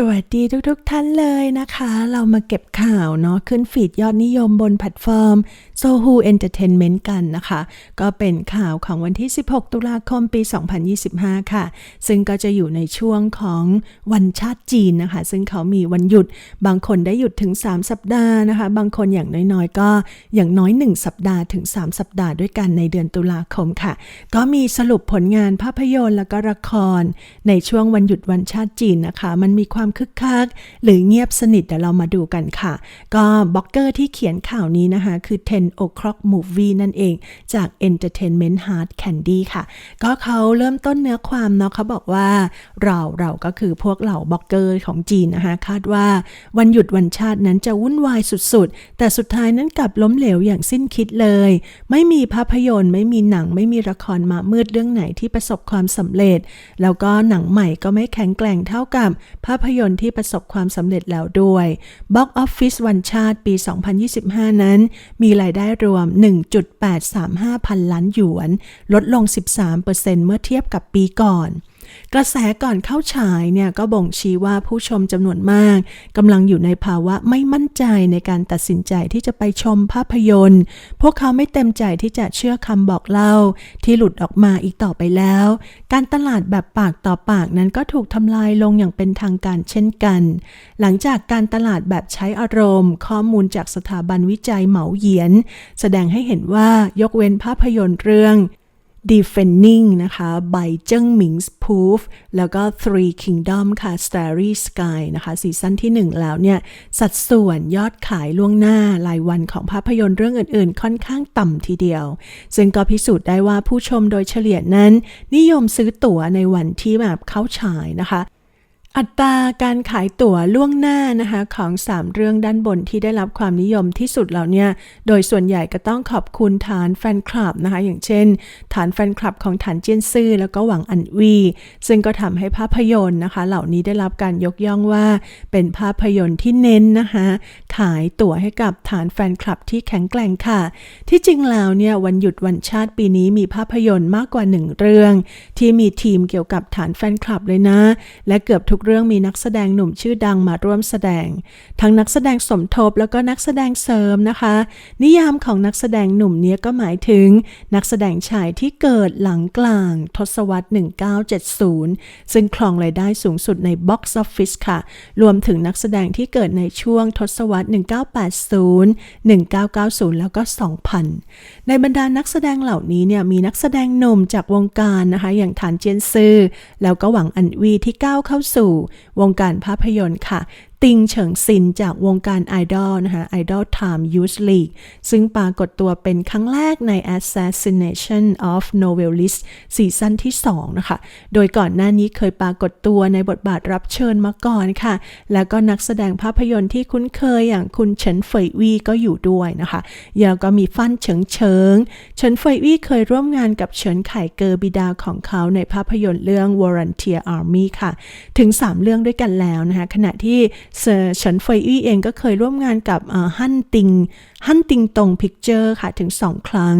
สวัสดีทุกๆทท่านเลยนะคะ เรามาเก็บข่าวเนาะขึ้นฟีดยอดนิยมบนแพลตฟอร์ม Sohu Entertainment กันนะคะ ก็เป็นข่าวของวันที่ 16 ตุลาคมปี 2025 ค่ะ ซึ่งก็จะอยู่ในช่วงของวันชาติจีนนะคะ ซึ่งเขามีวันหยุด บางคนได้หยุดถึง 3 สัปดาห์นะคะ บางคนอย่างน้อยๆ ก็อย่างน้อย 1 สัปดาห์ถึง 3 สัปดาห์ด้วยกันในเดือนตุลาคมค่ะ ก็มีสรุปผลงานภาพยนตร์แล้วก็ละคร ในช่วงวันหยุดวันชาติจีนนะคะ มันมีความคึกคัก หรือเงียบสนิทเดี๋ยวเรามาดูกันค่ะ ก็บล็อกเกอร์ที่เขียนข่าวนี้นะคะ คือ 10 o'clock movie นั่นเองจาก Entertainment Hard Candy ค่ะ ก็เขาเริ่มต้นเนื้อความเนาะเขาบอกว่าเราเราก็คือพวกเหล่าบล็อกเกอร์ของจีนนะคะ คาดว่าวันหยุดวันชาตินั้นจะวุ่นวายสุดๆ แต่สุดท้ายนั้นกลับล้มเหลวอย่างสิ้นคิดเลย ไม่มีภาพยนตร์ ไม่มีหนังไม่มีละครมามืดเรื่องไหนที่ประสบความสำเร็จ แล้วก็หนังใหม่ก็ไม่แข็งแกร่งเท่ากับภาพยนตร์ที่ประสบความสำเร็จแล้วด้วย Box Office วันชาติปี 2025 นั้น มีรายได้รวม 1.835 พันล้านหยวน ลดลง 13%เมื่อเทียบกับปีก่อน กระแสก่อนเข้าฉายเนี่ยก็บ่งชี้ว่าผู้ชมจำนวนมากกำลังอยู่ในภาวะไม่มั่นใจในการตัดสินใจที่จะไปชมภาพยนตร์ พวกเขาไม่เต็มใจที่จะเชื่อคำบอกเล่า ที่หลุดออกมาอีกต่อไปแล้ว การตลาดแบบปากต่อปากนั้นก็ถูกทำลายลงอย่างเป็นทางการเช่นกัน หลังจากการตลาดแบบใช้อารมณ์ ข้อมูลจากสถาบันวิจัยเหมาเหยียน แสดงให้เห็นว่ายกเว้นภาพยนตร์เรื่อง Defending นะคะ by เจิ้งหมิงส์พูฟแล้วก็ Three Kingdom ค่ะ Starry Sky นะคะซีซั่นที่ 1 แล้วเนี่ย สัดส่วนยอดขายล่วงหน้ารายวันของภาพยนตร์เรื่องอื่นๆ ค่อนข้างต่ำทีเดียว ซึ่งก็พิสูจน์ได้ว่าผู้ชมโดยเฉลี่ยนั้น นิยมซื้อตั๋วในวันที่แบบเข้าฉายนะคะ อัตราการขายตั๋วล่วงหน้านะคะของ 3 เรื่องด้านบนที่ได้รับความนิยมที่สุดเหล่านี้โดยส่วนใหญ่ก็ต้องขอบคุณฐานแฟนคลับนะคะ อย่างเช่น ฐานแฟนคลับของฐานเจียนซื่อแล้วก็หวังอันวี ซึ่งก็ทำให้ภาพยนตร์นะคะ เหล่านี้ได้รับการยกย่องว่าเป็นภาพยนตร์ที่เน้นนะคะ ขายตั๋วให้กับฐานแฟนคลับที่แข็งแกร่งค่ะ ที่จริงแล้วเนี่ยวันหยุดวันชาติปีนี้มีภาพยนตร์มากกว่าหนึ่งเรื่อง ที่มีทีมเกี่ยวกับฐานแฟนคลับเลยนะ และเกือบทุกเรื่องมีนักแสดงหนุ่มชื่อดังมาร่วมแสดง ทั้งนักแสดงสมทบแล้วก็นักแสดงเสริมนะคะ นิยามของนักแสดงหนุ่มเนี้ยก็หมายถึง นักแสดงชายที่เกิดหลังกลาง ทศวรรษ 1970 ซึ่งครองรายได้สูงสุดใน Box Office ค่ะ รวมถึงนักแสดงที่เกิดในช่วงทศวรรษ 1980 1990 แล้วก็ 2000 ในบรรดานักแสดงเหล่านี้เนี่ยมีนักแสดงหนุ่มจากวงการนะคะ อย่างฐานเจียนซือแล้วก็หวังอันวีที่ก้าวเข้าสู่วงการภาพยนตร์ค่ะ ติงเฉิงซินจากวงการไอดอลนะคะ Idol Time Youth League ซึ่งปรากฏตัวเป็นครั้งแรกใน Assassination of Novelist ซีซั่นที่ 2 นะคะ โดยก่อนหน้านี้เคยปรากฏตัวในบทบาทรับเชิญมาก่อนค่ะ แล้วก็นักแสดงภาพยนตร์ที่คุ้นเคยอย่างคุณเฉินเฟยวีก็อยู่ด้วยนะคะแล้วก็มีฟันเฉิงเฉิงเฉินเฟยวีเคยร่วมงานกับเฉินไข่เกอร์บิดาของเขาในภาพยนตร์เรื่อง Volunteer Army ค่ะ ถึง 3 เรื่องด้วยกันแล้วนะคะขณะที่เซอร์ฉันเฟยอี้เองก็เคยร่วมงานกับฮั่นติงฮั่นติงตงพิกเจอร์ค่ะถึง 2 ครั้ง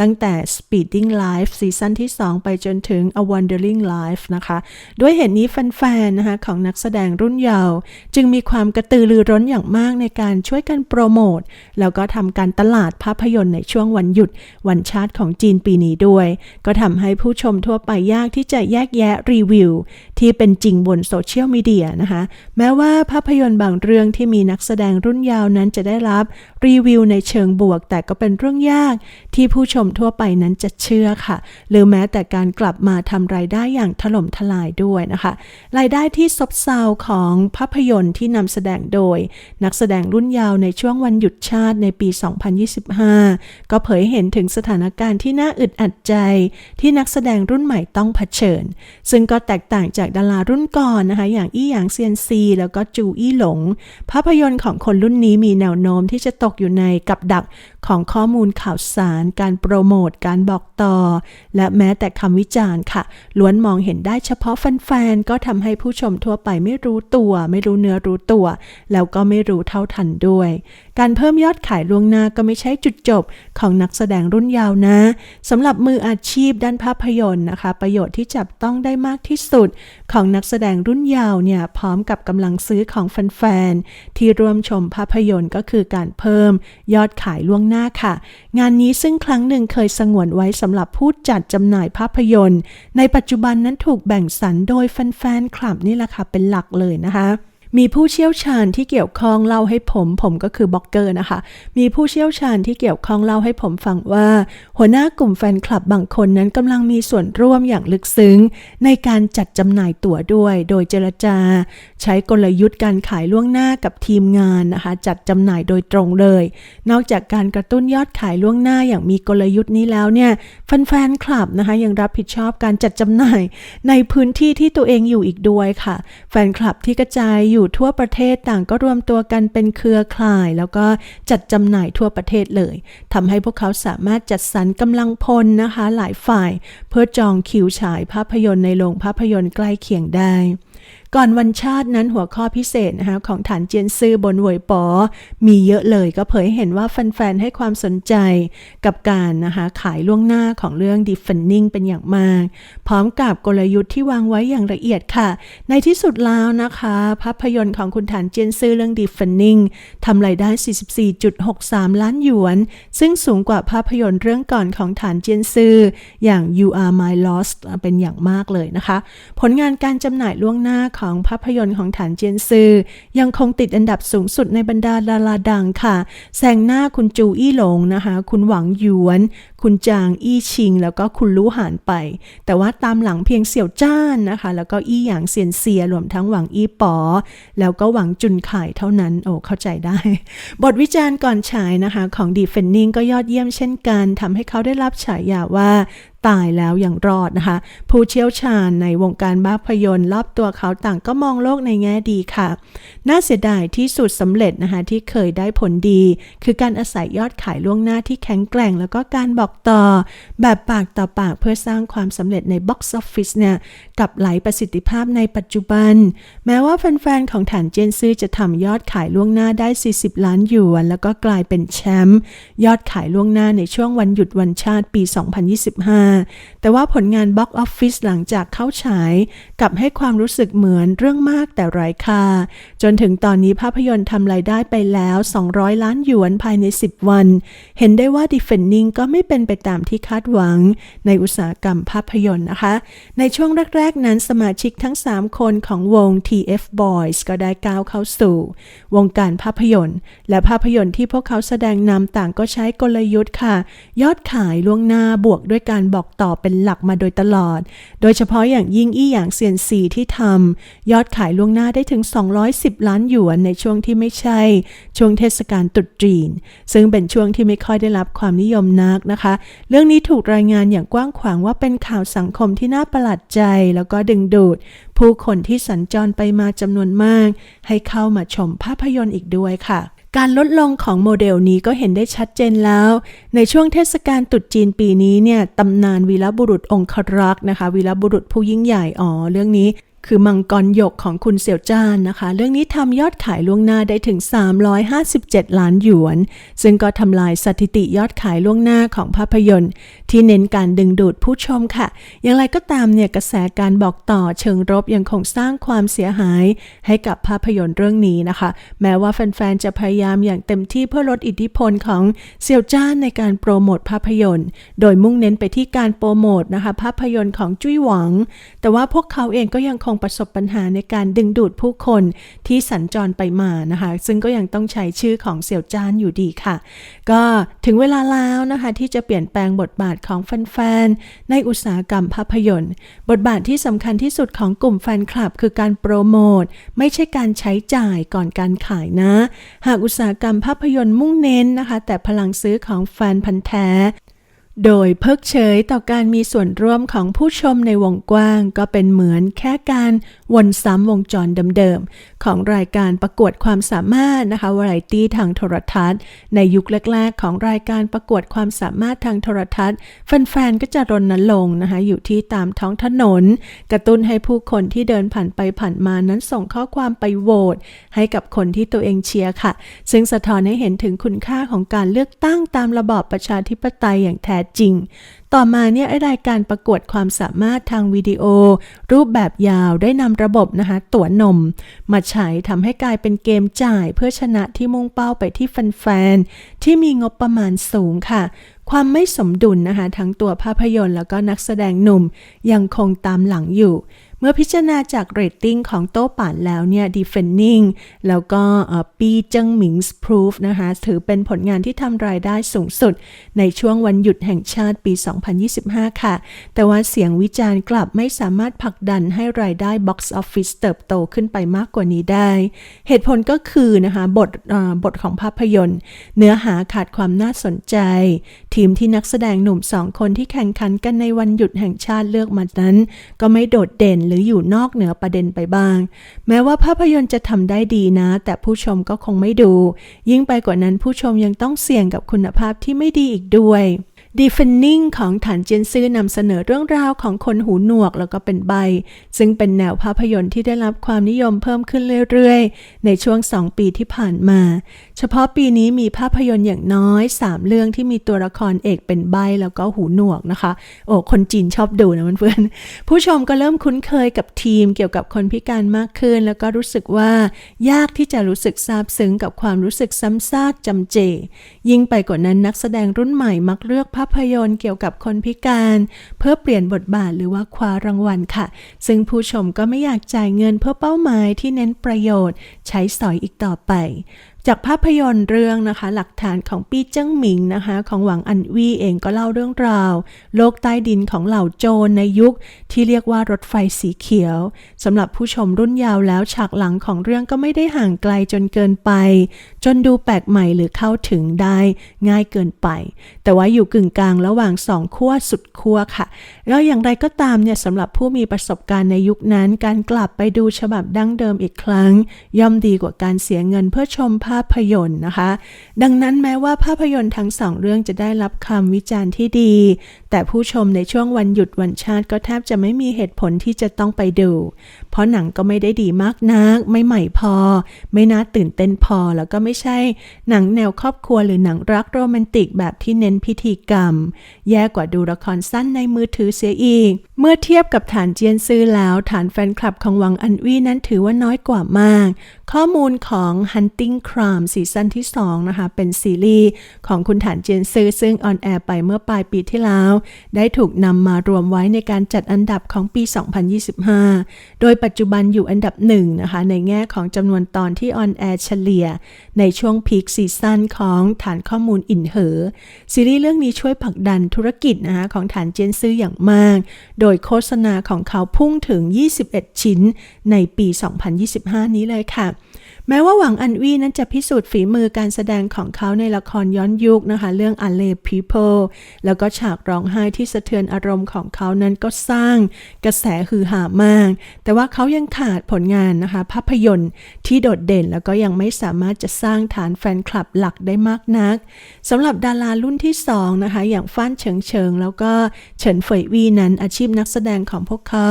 ตั้งแต่ Speeding Life ซีซั่นที่ 2 ไปจนถึง A Wandering Life นะคะ ด้วยเหตุนนี้แฟนๆนะคะของนักแสดงรุ่นเยาว์จึงมีความกระตือรือร้นอย่างมากในการช่วยกันโปรโมท แล้วก็ทำการตลาดภาพยนตร์ในช่วงวันหยุดวันชาติของจีนปีนี้ด้วย ก็ทำให้ผู้ชมทั่วไปยากที่จะแยกแยะรีวิว ที่เป็นจริงบนโซเชียลมีเดียนะคะ แม้ว่าภาพยนตร์บางเรื่องที่มีนักแสดงรุ่นยาวนั้นจะได้รับรีวิวในเชิงบวก แต่ก็เป็นเรื่องยากที่ผู้ชมทั่วไปนั้นจะเชื่อค่ะ หรือแม้แต่การกลับมาทำรายได้อย่างถล่มทลายด้วยนะคะ รายได้ที่ซบเซาของภาพยนตร์ที่นำแสดงโดย นักแสดงรุ่นยาวในช่วงวันหยุดชาติในปี 2025 ก็เผยเห็นถึงสถานการณ์ที่น่าอึดอัดใจ ที่นักแสดงรุ่นใหม่ต้องเผชิญ ซึ่งก็แตกต่างจากดารารุ่นก่อนนะคะ อย่างอี้หยางเซียนซี แล้วก็จูอี้หลง ภาพยนตร์ของคนรุ่นนี้มีแนวโน้มที่จะตกอยู่ในกับดักของข้อมูลข่าวสาร การโปรโมท การบอกต่อ และแม้แต่คำวิจารณ์ค่ะ ล้วนมองเห็นได้เฉพาะแฟนๆ ก็ทำให้ผู้ชมทั่วไปไม่รู้ตัว ไม่รู้เนื้อรู้ตัว แล้วก็ไม่รู้เท่าทันด้วย การเพิ่มยอดขายล่วงหน้าก็ไม่ใช่จุดจบของนักแสดงรุ่นยาวนะสำหรับมืออาชีพด้านภาพยนตร์นะคะ ประโยชน์ที่จับต้องได้มากที่สุด ของนักแสดงรุ่นยาวเนี่ยพร้อมกับกำลังซื้อของแฟนๆที่ร่วมชมภาพยนตร์ก็คือการเพิ่มยอดขายล่วงหน้าค่ะ งานนี้ซึ่งครั้งหนึ่งเคยสงวนไว้สำหรับผู้จัดจำหน่ายภาพยนตร์ ในปัจจุบันนั้นถูกแบ่งสรรโดยแฟนๆคลับนี่แหละค่ะเป็นหลักเลยนะคะ มีผู้เชี่ยวชาญที่เกี่ยวข้องเล่าให้ผม ผมก็คือบล็อกเกอร์นะคะ มีผู้เชี่ยวชาญที่เกี่ยวข้องเล่าให้ผมฟังว่า หัวหน้ากลุ่มแฟนคลับบางคนนั้นกำลังมีส่วนร่วมอย่างลึกซึ้ง ในการจัดจำหน่ายตั๋วด้วย โดยเจรจา ใช้กลยุทธ์การขายล่วงหน้ากับทีมงานนะคะ จัดจำหน่ายโดยตรงเลย นอกจากการกระตุ้นยอดขายล่วงหน้าอย่างมีกลยุทธ์นี้แล้วเนี่ยแฟนๆคลับนะคะยังรับผิดชอบการจัดจำหน่าย ในพื้นที่ที่ตัวเองอยู่อีกด้วยค่ะ แฟนคลับที่กระจายอยูู่่ทั่วประเทศต่างก็รวมตัวกันเป็นเครือข่าย แล้วก็จัดจำหน่ายทั่วประเทศเลยทำให้พวกเขาสามารถจัดสรรกำลังพลนะคะหลายฝ่าย เพื่อจองคิวฉายภาพยนตร์ในโรงภาพยนตร์ใกล้เคียงได้ ก่อนวันชาตินั้นหัวข้อพิเศษนะคะของฐานเจียนซื่อบนหวยปอ มีเยอะเลยก็เผยเห็นว่าแฟนๆให้ความสนใจกับการนะคะขายล่วงหน้าของเรื่อง Defending เป็นอย่างมาก พร้อมกับกลยุทธ์ที่วางไว้อย่างละเอียดค่ะ ในที่สุดแล้วนะคะ ภาพยนตร์ของคุณฐานเจียนซื่อเรื่อง Defending ทำรายได้ 44.63 ล้านหยวน ซึ่งสูงกว่าภาพยนตร์เรื่องก่อนของฐานเจียนซื่ออย่าง You Are My Lost เป็นอย่างมากเลยนะคะ ผลงานการจำหน่ายล่วงหน้าของภาพยนตร์ของฐานเจียนซือ ยังคงติดอันดับสูงสุดในบรรดาดาราดังค่ะแซงหน้าคุณจูอี้หลงนะคะ คุณหวังหยวน คุณจางอี้ชิง แล้วก็คุณลู่หานไป แต่ว่าตามหลังเพียงเสี่ยวจ้านนะคะ แล้วก็อี้หยางเซียนเซียรวมทั้งหวังอี้ป๋อแล้วก็หวังจุนไข่เท่านั้น โอ้เข้าใจได้ บทวิจารณ์ก่อนฉายนะคะ ของดีเฟนนิงก็ยอดเยี่ยมเช่นกันทำให้เขาได้รับฉายาว่าตายแล้วยังรอดนะคะ ผู้เชี่ยวชาญในวงการภาพยนตร์รอบตัวเขาต่างก็มองโลกในแง่ดีค่ะ น่าเสียดายที่สุดสำเร็จนะคะที่เคยได้ผลดี คือการอาศัยยอดขายล่วงหน้าที่แข็งแกร่ง แล้วก็การบอกต่อ แบบปากต่อปากเพื่อสร้างความสำเร็จใน Box Office เนี่ยกับไหลประสิทธิภาพในปัจจุบัน แม้ว่าแฟนๆ ของฐานเจนซื่อจะทำยอดขายล่วงหน้าได้ 40 ล้านหยวน แล้วก็กลายเป็นแชมป์ยอดขายล่วงหน้าในช่วงวันหยุดวันชาติปี 2025 แต่ว่าผลงาน Box Office หลังจากเข้าฉายกลับให้ความรู้สึกเหมือนเรื่องมากแต่ไร้ค่า จนถึงตอนนี้ภาพยนตร์ทำรายได้ไปแล้ว 200 ล้านหยวนภายใน 10 วัน เห็นได้ว่า Defending ก็ไม่เป็นไปตามที่คาดหวังในอุตสาหกรรมภาพยนตร์นะคะ ในช่วงแรก ๆ นั้นสมาชิกทั้ง 3 คนของวง TF Boys ก็ได้ก้าวเข้าสู่ วงการภาพยนตร์ และภาพยนตร์ที่พวกเขาแสดงนำต่างก็ใช้กลยุทธ์ค่ะ ยอดขายล่วงหน้าบวกด้วยการบอกต่อเป็นหลักมาโดยตลอด โดยเฉพาะอย่างยิ่งอี้อย่างเซียนซีที่ทำยอดขายล่วงหน้าได้ถึง 210 ล้านหยวนในช่วงที่ไม่ใช่ ช่วงเทศกาลตรุษจีน ซึ่งเป็นช่วงที่ไม่ค่อยได้รับความนิยมนักนะคะเรื่องนี้ถูกรายงานอย่างกว้างขวางว่าเป็นข่าวสังคมที่น่าประหลาดใจ แล้วก็ดึงดูด ผู้คนที่สัญจรไปมาจำนวนมาก ให้เข้ามาชมภาพยนตร์อีกด้วยค่ะการลดลงของโมเดลนี้ก็เห็นได้ชัดเจนแล้ว ในช่วงเทศกาลตรุษจีนปีนี้เนี่ยตำนานวีรบุรุษองครักษ์นะคะวีรบุรุษผู้ยิ่งใหญ่อ๋อเรื่องนี้ คือมังกรหยกของคุณเสี่ยวจ้านนะคะ เรื่องนี้ทำยอดขายล่วงหน้าได้ถึง 357 ล้านหยวน ซึ่งก็ทำลายสถิติยอดขายล่วงหน้าของภาพยนตร์ ที่เน้นการดึงดูดผู้ชมค่ะ อย่างไรก็ตามเนี่ยกระแสการบอกต่อเชิงรบยังคงสร้างความเสียหายให้กับภาพยนตร์เรื่องนี้นะคะ แม้ว่าแฟนๆ จะพยายามอย่างเต็มที่เพื่อลดอิทธิพลของเสี่ยวจ้านในการโปรโมทภาพยนตร์ โดยมุ่งเน้นไปที่การโปรโมทนะคะภาพยนตร์ของจุ้ยหวัง แต่ว่าพวกเขาเองก็ยังคงงประสบปัญหาในการดึงดูดผู้คนที่สัญจรไปมานะคะ ซึ่งก็ยังต้องใช้ชื่อของเสี่ยวจ้านอยู่ดีค่ะ ก็ถึงเวลาแล้วนะคะที่จะเปลี่ยนแปลงบทบาทของแฟนๆในอุตสาหกรรมภาพยนตร์ บทบาทที่สำคัญที่สุดของกลุ่มแฟนคลับ คือการโปรโมทไม่ใช่การใช้จ่ายก่อนการขายนะ หากอุตสาหกรรมภาพยนตร์มุ่งเน้นนะคะ แต่พลังซื้อของแฟนพันธ์แท้ โดยเพิกเฉยต่อการมีส่วนร่วมของผู้ชมในวงกว้างก็เป็นเหมือนแค่การ วนซ้ำวงจรเดิมๆ ของรายการประกวดความสามารถนะคะวาไรตี้ทางโทรทัศน์ ในยุคแรกๆ ของรายการประกวดความสามารถทางโทรทัศน์ แฟนๆ ก็จะรณรงค์นะคะอยู่ที่ตามท้องถนน กระตุ้นให้ผู้คนที่เดินผ่านไปผ่านมานั้นส่งข้อความไปโหวตให้กับคนที่ตัวเองเชียร์ค่ะ ซึ่งสะท้อนให้เห็นถึงคุณค่าของการเลือกตั้งตามระบอบประชาธิปไตยอย่างแท้จริง ต่อมาเนี่ยรายการประกวดความสามารถทางวิดีโอ รูปแบบยาวได้นำระบบนะคะตั๋วนม มาใช้ทำให้กลายเป็นเกมจ่ายเพื่อชนะที่มุ่งเป้าไปที่แฟนๆ ที่มีงบประมาณสูงค่ะ ความไม่สมดุลนะคะทั้งตัวภาพยนตร์แล้วก็นักแสดงหนุ่มยังคงตามหลังอยู่ เมื่อพิจารณาจากเรตติ้งของโต้ป่านแล้วเนี่ย Defending แล้วก็ปีเจิงหมิงส์ Proof นะคะ ถือเป็นผลงานที่ทำรายได้สูงสุด ในช่วงวันหยุดแห่งชาติปี 2025 ค่ะ แต่ว่าเสียงวิจารณ์กลับไม่สามารถผลักดันให้รายได้ Box Office เติบโตขึ้นไปมากกว่านี้ได้ เหตุผลก็คือนะคะบทบทของภาพยนตร์ เนื้อหาขาดความน่าสนใจ ทีมที่นักแสดงหนุ่มสองคนที่แข่งขันกันในวันหยุดแห่งชาติเลือกมานั้น ก็ไม่โดดเด่นหรืออยู่นอกเหนือประเด็นไปบ้าง แม้ว่าภาพยนตร์จะทำได้ดีนะ แต่ผู้ชมก็คงไม่ดู ยิ่งไปกว่านั้นผู้ชมยังต้องเสี่ยงกับคุณภาพที่ไม่ดีอีกด้วย Defending ของฐานเจนซื่อนำเสนอเรื่องราวของคนหูหนวกแล้วก็เป็นใบ ซึ่งเป็นแนวภาพยนตร์ที่ได้รับความนิยมเพิ่มขึ้นเรื่อยๆ ในช่วง 2 ปีที่ผ่านมา เฉพาะปีนี้มีภาพยนตร์อย่างน้อย 3 เรื่องที่มีตัวละครเอกเป็นใบแล้วก็หูหนวกนะคะ โอ้ คนจีนชอบดูนะเพื่อนๆผู้ชมก็เริ่มคุ้นเคยกับทีมเกี่ยวกับคนพิการมากขึ้น แล้วก็รู้สึกว่ายากที่จะรู้สึกซาบซึ้งกับความรู้สึกซ้ำซากจำเจ ยิ่งไปกว่านั้นนักแสดงรุ่นใหม่มักเลือกภาพยนตร์เกี่ยวกับคนพิการ เพื่อเปลี่ยนบทบาทหรือว่าคว้ารางวัลค่ะ ซึ่งผู้ชมก็ไม่อยากจ่ายเงินเพื่อเป้าหมายที่เน้นประโยชน์ ใช้สอยอีกต่อไป จากภาพยนตร์เรื่องนะคะ หลักฐานของปี้เจิ้งหมิงนะคะ ของหวังอันวี่เองก็เล่าเรื่องราว โลกใต้ดินของเหล่าโจรในยุคที่เรียกว่ารถไฟสีเขียวสำหรับผู้ชมรุ่นยาวแล้วฉากหลังของเรื่องก็ไม่ได้ห่างไกลจนเกินไป จนดูแปลกใหม่หรือเข้าถึงได้ง่ายเกินไป แต่ว่าอยู่กึ่งกลางระหว่างสองขั้วสุดขั้วค่ะแล้วอย่างไรก็ตามเนี่ยสำหรับผู้มีประสบการณ์ในยุคนั้น การกลับไปดูฉบับดั้งเดิมอีกครั้ง ย่อมดีกว่าการเสียเงินเพื่อชมภาพยนตร์นะคะ ดังนั้นแม้ว่าภาพยนตร์ทั้งสองเรื่องจะได้รับคำวิจารณ์ที่ดี แต่ผู้ชมในช่วงวันหยุดวันชาติก็แทบจะไม่มีเหตุผลที่จะต้องไปดูเพราะหนังก็ไม่ได้ดีมากนัก ไม่ใหม่พอ ไม่น่าตื่นเต้นพอแล้วก็ไม่ใช่หนังแนวครอบครัวหรือหนังรักโรแมนติกแบบที่เน้นพิธีกรรม แย่กว่าดูละครสั้นในมือถือเสียอีก เมื่อเทียบกับฐานเจียนซื้อแล้วฐานแฟนคลับของวังอันวี่นั้นถือว่าน้อยกว่ามาก ข้อมูลของ Hunting Crime ซีซั่นที่ 2 นะคะ เป็นซีรีส์ของคุณฐานเจียนซื้อซึ่งออนแอร์ไปเมื่อปลายปีที่แล้ว ได้ถูกนำมารวมไว้ในการจัดอันดับของปี 2025 โดยปัจจุบันอยู่อันดับหนึ่งนะคะในแง่ของจำนวนตอนที่ออนแอร์เฉลี่ย ในช่วงพีคซีซั่นของฐานข้อมูลอินเหอ ซีรีส์เรื่องนี้ช่วยผลักดันธุรกิจนะคะของฐานเจนซื้ออย่างมาก โดยโฆษณาของเขาพุ่งถึง 21 ชิ้นในปี 2025 นี้เลยค่ะ แม้ว่าหวังอันวี่นั้นจะพิสูจน์ฝีมือการแสดงของเขาในละครย้อนยุคนะคะ เรื่อง a l e People แล้วก็ฉากร้องไห้ที่สะเทือนอารมณ์ของเขานั้นก็สร้างกระแสฮือหามาก แต่ว่าเขายังขาดผลงานนะคะ ภาพยนตร์ที่โดดเด่นแล้วก็ยังไม่สามารถจะสร้างฐานแฟนคลับหลักได้มากนักสำหรับดารารุ่นที่สองนะคะอย่างฟ้านเฉิงเฉิงแล้วก็เฉินเฟยวีนั้นอาชีพนักแสดงของพวกเขา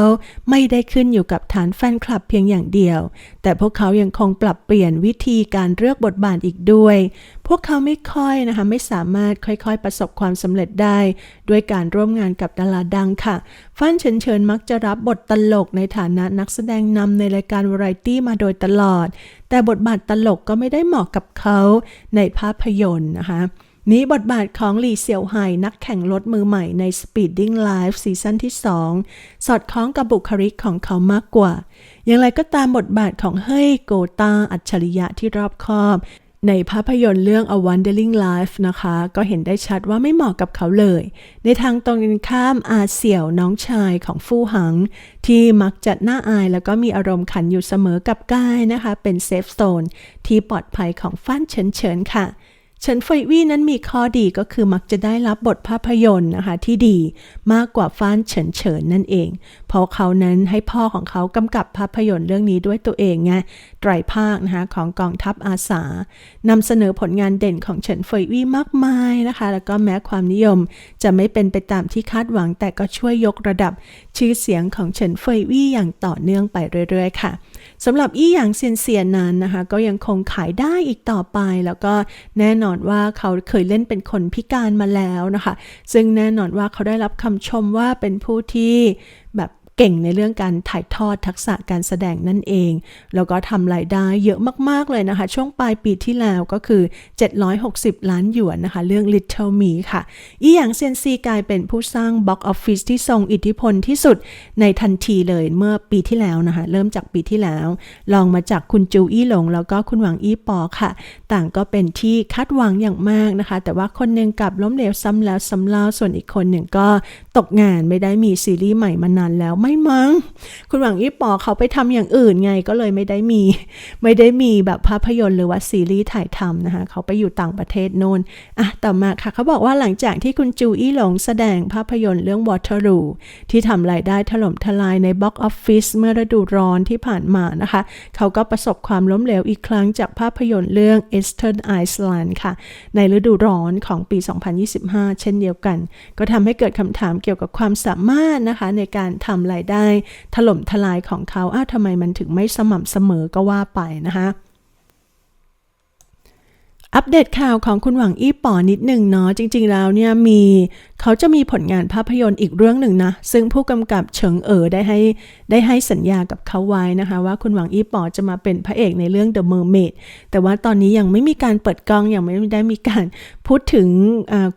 ไม่ได้ขึ้นอยู่กับฐานแฟนคลับเพียงอย่างเดียว แต่พวกเขายังคงปรับเปลี่ยนวิธีการเลือกบทบาทอีกด้วย พวกเขาไม่ค่อยนะคะไม่สามารถค่อยๆ ประสบความสำเร็จได้ ด้วยการร่วมงานกับดาราดังค่ะ ฟันเฉินเฉินมักจะรับบทตลกในฐานะนักแสดงนำในรายการวาไรตี้มาโดยตลอด แต่บทบาทตลกก็ไม่ได้เหมาะกับเขาในภาพยนตร์นะคะ นี้บทบาทของหลี่เสี่ยวไห่นักแข่งรถมือใหม่ใน Speeding Live ซีซั่นที่ 2 สอดคล้องกับบุคลิกของเขามากกว่า อย่างไรก็ตามบทบาทของเฮ้ยโกตาอัจฉริยะที่รอบคอบ ในภาพยนตร์เรื่อง A Wandering Life นะคะ ก็เห็นได้ชัดว่าไม่เหมาะกับเขาเลย ในทางตรงกันข้ามอาเสี่ยวน้องชายของฟู่หัง ที่มักจะน่าอายแล้วก็มีอารมณ์ขันอยู่เสมอกับกายนะคะ เป็นเซฟโซนที่ปลอดภัยของฟั่นเฉินเฉินค่ะ เฉินเฟยวี่นั้นมีข้อดีก็คือมักจะได้รับบทภาพยนตร์นะคะที่ดีมากกว่าฟ้านเฉินเฉินนั่นเอง เพราะเขานั้นให้พ่อของเขากำกับภาพยนตร์เรื่องนี้ด้วยตัวเองไงไตรภาคนะคะของกองทัพอาสานำเสนอผลงานเด่นของเฉินเฟยวี่มากมายนะคะ แล้วก็แม้ความนิยมจะไม่เป็นไปตามที่คาดหวัง แต่ก็ช่วยยกระดับชื่อเสียงของเฉินเฟยวี่อย่างต่อเนื่องไปเรื่อยๆ ค่ะ สำหรับอี้หยางเซียนเซียนนั้นนะคะก็ยังคงขายได้อีกต่อไป แล้วก็แน่นอนว่าเขาเคยเล่นเป็นคนพิการมาแล้วนะคะ ซึ่งแน่นอนว่าเขาได้รับคำชมว่าเป็นผู้ที่แบบ เก่งในเรื่องการถ่ายทอดทักษะการแสดงนั่นเอง แล้วก็ทำรายได้เยอะมาก ๆ เลยนะคะ ช่วงปลายปีที่แล้วก็คือ 760 ล้านหยวนนะคะ เรื่อง Little Me ค่ะ อีหยางเซียนซีกลายเป็นผู้สร้างบ็อกออฟฟิศที่ทรงอิทธิพลที่สุดในทันทีเลยเมื่อปีที่แล้วนะคะ เริ่มจากปีที่แล้ว ลองมาจากคุณจูอี้หลง แล้วก็คุณหวังอี้ปอค่ะ ต่างก็เป็นที่คาดหวังอย่างมากนะคะ แต่ว่าคนหนึ่งกลับล้มเหลวซ้ำแล้วซ้ำเล่าส่วนอีกคนหนึ่งก็ตกงานไม่ได้มีซีรีส์ใหม่มานานแล้วไม่ไม่มั้ง คุณหวังอี้ปอเขาไปทำอย่างอื่นไงก็เลยไม่ได้มี ไม่ได้มีแบบภาพยนตร์หรือว่าซีรีส์ถ่ายทำนะคะ เขาไปอยู่ต่างประเทศโน่นอะต่อมาค่ะ เขาบอกว่าหลังจากที่คุณจูอี้หลงแสดงภาพยนตร์เรื่อง Waterloo ที่ทำรายได้ถล่มทลายในบ็อกออฟฟิศเมื่อฤดูร้อนที่ผ่านมานะคะ เขาก็ประสบความล้มเหลวอีกครั้งจากภาพยนตร์เรื่อง Eastern Island ค่ะ ในฤดูร้อนของปี 2025 เช่นเดียวกัน ก็ทำให้เกิดคำถามเกี่ยวกับความสามารถนะคะในการทำรายได้ ถล่มทลายของเขาอ้าวทำไมมันถึงไม่สม่ำเสมอก็ว่าไปนะคะอัปเดตข่าวของคุณหวังอี้ป๋อนิดหนึ่งเนาะจริงๆแล้วเนี่ยมีเขาจะมีผลงานภาพยนตร์อีกเรื่องหนึ่งนะ ซึ่งผู้กำกับเฉิงเอ๋อได้ให้ได้ให้สัญญากับเขาไว้นะคะ ว่าคุณหวังอี้ป๋อจะมาเป็นพระเอกในเรื่อง The Mermaid แต่ว่าตอนนี้ยังไม่มีการเปิดกล้องยังไม่ได้มีการพูดถึง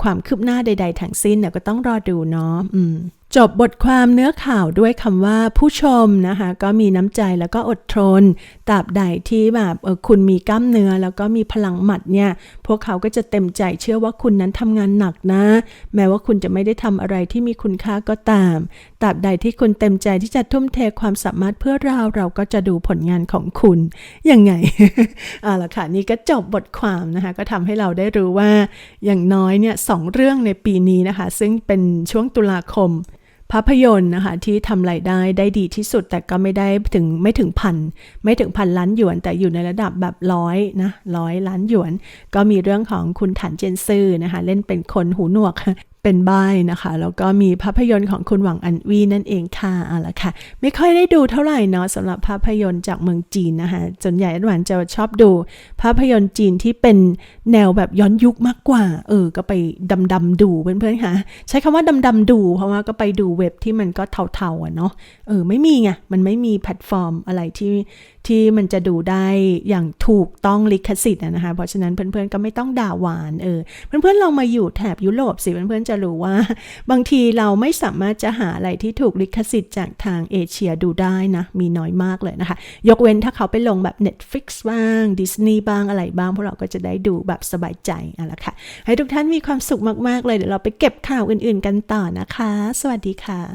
ความคืบหน้าใด ๆทั้งสิ้นเนี่ยก็ต้องรอดูเนาะอืม จบบทความเนื้อข่าวด้วยคำว่าผู้ชมนะคะ ก็มีน้ำใจแล้วก็อดทนตราบใดที่แบบคุณมีกล้ามเนื้อ แล้วก็มีพลังหมัดเนี่ย พวกเขาก็จะเต็มใจเชื่อว่าคุณนั้นทำงานหนักนะ แม้ว่าคุณจะไม่ได้ทำอะไรที่มีคุณค่าก็ตามตราบใดที่คุณเต็มใจที่จะทุ่มเทความสามารถเพื่อเราเราก็จะดูผลงานของคุณยังไงเอาละค่ะนี่ก็จบบทความนะคะ ก็ทำให้เราได้รู้ว่าอย่างน้อยเนี่ยสองเรื่องในปีนี้นะคะ ซึ่งเป็นช่วงตุลาคม ภาพยนตร์นะคะที่ทำรายได้ได้ดีที่สุด แต่ก็ไม่ได้ถึงไม่ถึงพันไม่ถึงพันล้านหยวน แต่อยู่ในระดับแบบร้อยนะร้อยล้านหยวน ก็มีเรื่องของคุณถันเจนซื่อนะคะเล่นเป็นคนหูหนวก เป็นใบนะคะ แล้วก็มีภาพยนตร์ของคุณหวังอันวีนั่นเองค่ะเอาละค่ะ ไม่ค่อยได้ดูเท่าไหร่เนาะสำหรับภาพยนตร์จากเมืองจีนนะคะส่วนใหญ่หวานจะชอบดู ภาพยนตร์จีนที่เป็นแนวแบบย้อนยุคมากกว่า เออ ก็ไปดำดำดูเพื่อนๆค่ะ ใช้คำว่าดำดำดู เพราะว่าก็ไปดูเว็บที่มันก็เทาๆอะเนาะเออไม่มีไงมันไม่มีแพลตฟอร์มอะไรที่ที่มันจะดูได้อย่างถูกต้องลิขสิทธิ์นะคะ เพราะฉะนั้นเพื่อนๆก็ไม่ต้องด่าหวานเออเพื่อนๆลองมาอยู่แถบยุโรปสิเพื่อนๆจะรู้ว่า บางทีเราไม่สามารถจะหาอะไรที่ถูกลิขสิทธิ์จากทางเอเชียดูได้นะมีน้อยมากเลยนะคะ ยกเว้นถ้าเขาไปลงแบบ Netflix บ้างดิสนีย์บ้างอะไรบ้างพวกเราก็จะได้ดูแบบสบายใจเอาละค่ะ ให้ทุกท่านมีความสุขมากๆเลยเดี๋ยวเราไปเก็บข่าวอื่นๆกันต่อนะคะ สวัสดีค่ะ